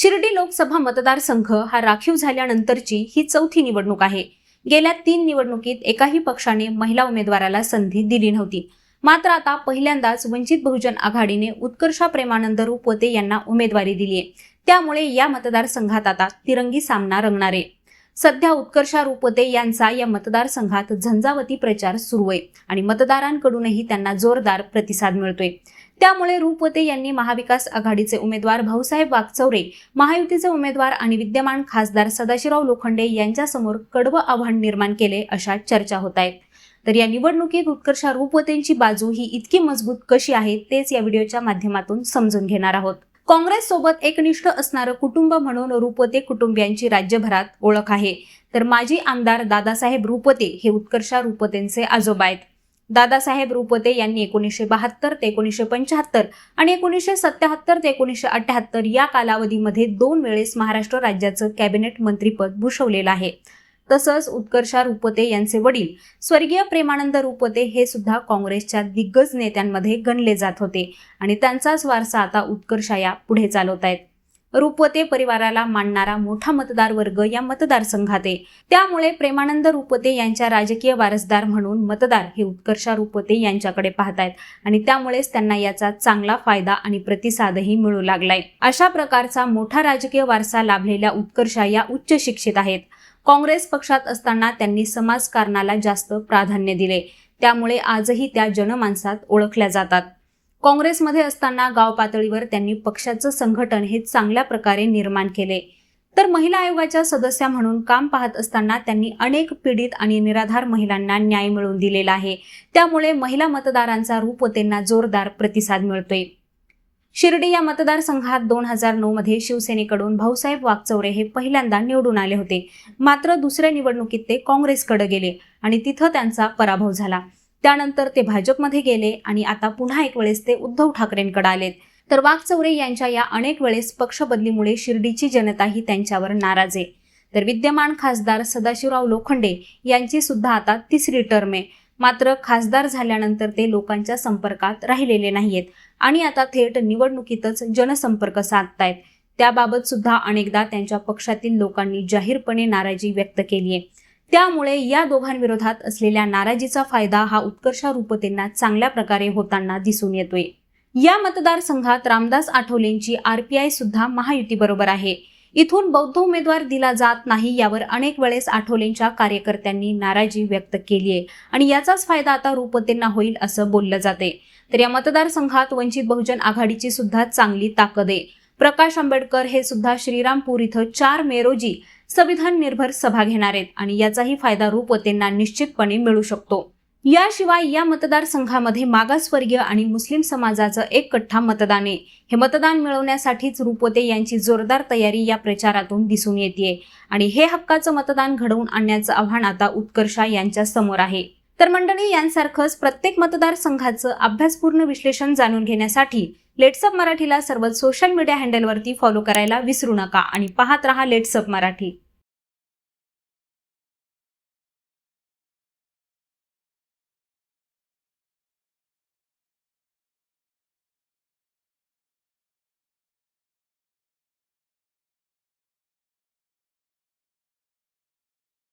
शिर्डी लोकसभा मतदारसंघ हा राखीव झाल्यानंतरची ही चौथी निवडणूक आहे. गेल्या तीन निवडणुकीत एकाही पक्षाने महिला उमेदवाराला संधी दिली नव्हती. मात्र आता पहिल्यांदाच वंचित बहुजन आघाडीने उत्कर्षा प्रेमानंद रुपवते यांना उमेदवारी दिली आहे. त्यामुळे या मतदारसंघात आता तिरंगी सामना रंगणार आहे. सध्या उत्कर्षा रूपते यांचा या मतदारसंघात झंझावती प्रचार सुरू आहे आणि मतदारांकडूनही त्यांना जोरदार प्रतिसाद मिळतोय. त्यामुळे रूपवते यांनी महाविकास आघाडीचे उमेदवार भाऊसाहेब वागचौरे महायुतीचे उमेदवार आणि विद्यमान खासदार सदाशिवराव लोखंडे यांच्यासमोर कडवं आव्हान निर्माण केले अशा चर्चा होत आहेत. तर या निवडणुकीत उत्कर्षा रूपवतेंची बाजू ही इतकी मजबूत कशी आहे तेच या व्हिडिओच्या माध्यमातून समजून घेणार आहोत. काँग्रेस सोबत एकनिष्ठ असणारं कुटुंब म्हणून रूपवते कुटुंबियांची राज्यभरात ओळख आहे. तर माजी आमदार दादासाहेब रूपवते हे उत्कर्षा रूपतेंचे आजोबा आहेत. दादासाहेब रुपते यांनी एकोणीसशे बहात्तर ते एकोणीसशे पंच्याहत्तर आणि एकोणीसशे सत्याहत्तर ते एकोणीसशे अठ्याहत्तर या कालावधीमध्ये दोन वेळेस महाराष्ट्र राज्याचं कॅबिनेट मंत्रीपद भूषवलेलं आहे. तसंच उत्कर्षा रुपते यांचे वडील स्वर्गीय प्रेमानंद रुपते हे सुद्धा काँग्रेसच्या दिग्गज नेत्यांमध्ये गणले जात होते आणि त्यांचाच वारसा आता उत्कर्षा या पुढे चालवत आहेत रूपते परिवाराला मानणारा मोठा मतदार वर्ग या मतदारसंघात आहे. त्यामुळे प्रेमानंद रूपते यांच्या राजकीय वारसदार म्हणून मतदार हे उत्कर्षा रूपते यांच्याकडे पाहतायत आणि त्यामुळेच त्यांना याचा चांगला फायदा आणि प्रतिसादही मिळू लागलाय. अशा प्रकारचा मोठा राजकीय वारसा लाभलेल्या उत्कर्षा या उच्च शिक्षित आहेत. काँग्रेस पक्षात असताना त्यांनी समाजकारणाला जास्त प्राधान्य दिले. त्यामुळे आजही त्या जनमानसात ओळखल्या जातात. काँग्रेसमध्ये असताना गाव पातळीवर त्यांनी पक्षाचं संघटन हे चांगल्या प्रकारे निर्माण केले. तर महिला आयोगाच्या सदस्या म्हणून काम पाहत असताना त्यांनी अनेक पीडित आणि निराधार महिलांना न्याय मिळवून दिलेला आहे. त्यामुळे महिला मतदारांचा रूपवतेंना जोरदार प्रतिसाद मिळतोय. शिर्डी या मतदारसंघात दोन हजार नऊ मध्ये शिवसेनेकडून भाऊसाहेब वागचौरे हे पहिल्यांदा निवडून आले होते. मात्र दुसऱ्या निवडणुकीत ते काँग्रेसकडे गेले आणि तिथं त्यांचा पराभव झाला. त्यानंतर ते भाजपमध्ये गेले आणि आता पुन्हा एक वेळेस ते उद्धव ठाकरेंकडे आलेत. तर वाघचौरे यांच्या या अनेक वेळेस पक्षबदलीमुळे शिर्डीची जनताही त्यांच्यावर नाराज आहे. तर विद्यमान खासदार सदाशिवराव लोखंडे यांची सुद्धा आता तिसरी टर्म आहे. मात्र खासदार झाल्यानंतर ते लोकांच्या संपर्कात राहिलेले नाहीयेत आणि आता थेट निवडणुकीतच जनसंपर्क साधतायत. त्याबाबत सुद्धा अनेकदा त्यांच्या पक्षातील लोकांनी जाहीरपणे नाराजी व्यक्त केली आहे त्यामुळे या दोघांविरोधात असलेल्या नाराजीचा फायदा हा उत्कर्षारूपतेंना चांगल्या प्रकारे होताना दिसून येतोय. या मतदारसंघात रामदास आठवलेंची आरपीआय सुद्धा महायुतीबरोबर आहे. इथून बौद्ध उमेदवार दिला जात नाही यावर अनेक वेळेस आठवलेंच्या कार्यकर्त्यांनी नाराजी व्यक्त केली आहे आणि याचाच फायदा आता रूपतेंना होईल असं बोललं जाते तर या मतदारसंघात वंचित बहुजन आघाडीची सुद्धा चांगली ताकद आहे. प्रकाश आंबेडकर हे सुद्धा श्रीरामपूर इथं चार मे रोजी संविधान निर्भर सभा घेणार आहेत आणि याचाही फायदा रूपवतेंना निश्चितपणे मिळू शकतो. याशिवाय या मतदारसंघामध्ये मागासवर्गीय आणि मुस्लिम समाजाचं एक कठ्ठा मतदान आहे. हे मतदान मिळवण्यासाठीच रूपवते यांची जोरदार तयारी या प्रचारातून दिसून येते आणि हे हक्काचं मतदान घडवून आणण्याचं आव्हान आता उत्कर्षा यांच्या समोर आहे. तर मंडळी यांसारखंच प्रत्येक मतदारसंघाचं अभ्यासपूर्ण विश्लेषण जाणून घेण्यासाठी लेट्सअप मराठीला सर्व सोशल मीडिया हँडलवरती फॉलो करायला विसरू नका आणि पाहत रहा लेट्सअप मराठी.